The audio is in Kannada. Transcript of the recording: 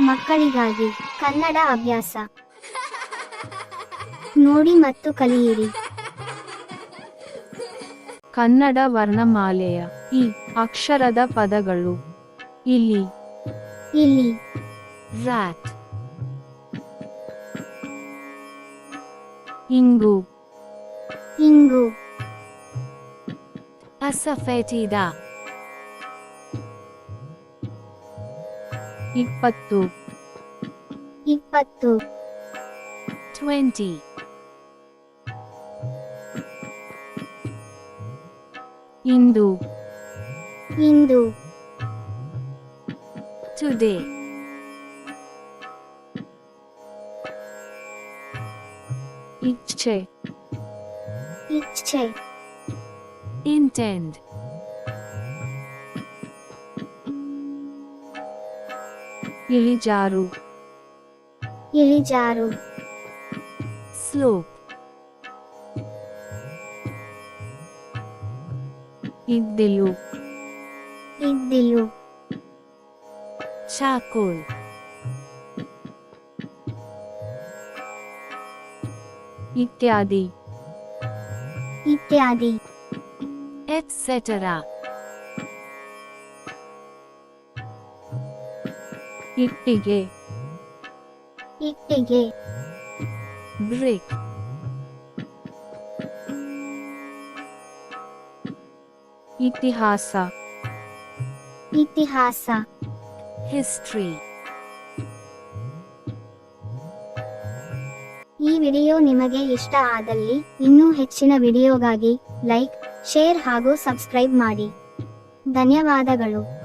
ಮಕ್ಕಳಿಗಾಗಿ ಕನ್ನಡ ಅಭ್ಯಾಸ. ನೋಡಿ ಮತ್ತು ಕಲಿಯಿರಿ. ಕನ್ನಡ ವರ್ಣಮಾಲೆಯ ಈ ಅಕ್ಷರದ ಪದಗಳು. ಇಲ್ಲಿ. ಇಲ್ಲಿ. rat ಇಂಗು. ಇಂಗು. ಅಸಫೆಟಿದ. ಇಪ್ಪತ್ತು ಇಪ್ಪತ್ತು ಟ್ವೆಂಟಿ ಇಂದು ಇಂದು ಟುಡೇ ಇಚ್ಛೆ ಇಚ್ಛೆ ಇಂಟೆಂಡ್ यह जारू यह जारू slope igloo igloo charcoal इत्यादि इत्यादि एटसेटरा ಇಟ್ಟಿಗೆ. ಇಟ್ಟಿಗೆ. ಬ್ರೇಕ್. ಇತಿಹಾಸ. ಇತಿಹಾಸ. ಹಿಸ್ಟ್ರಿ. ಈ ವಿಡಿಯೋ ನಿಮಗೆ ಇಷ್ಟ ಆದಲ್ಲಿ ಇನ್ನೂ ಹೆಚ್ಚಿನ ವಿಡಿಯೋಗಾಗಿ ಲೈಕ್ ಶೇರ್ ಹಾಗೂ ಸಬ್ಸ್ಕ್ರೈಬ್ ಮಾಡಿ. ಧನ್ಯವಾದಗಳು.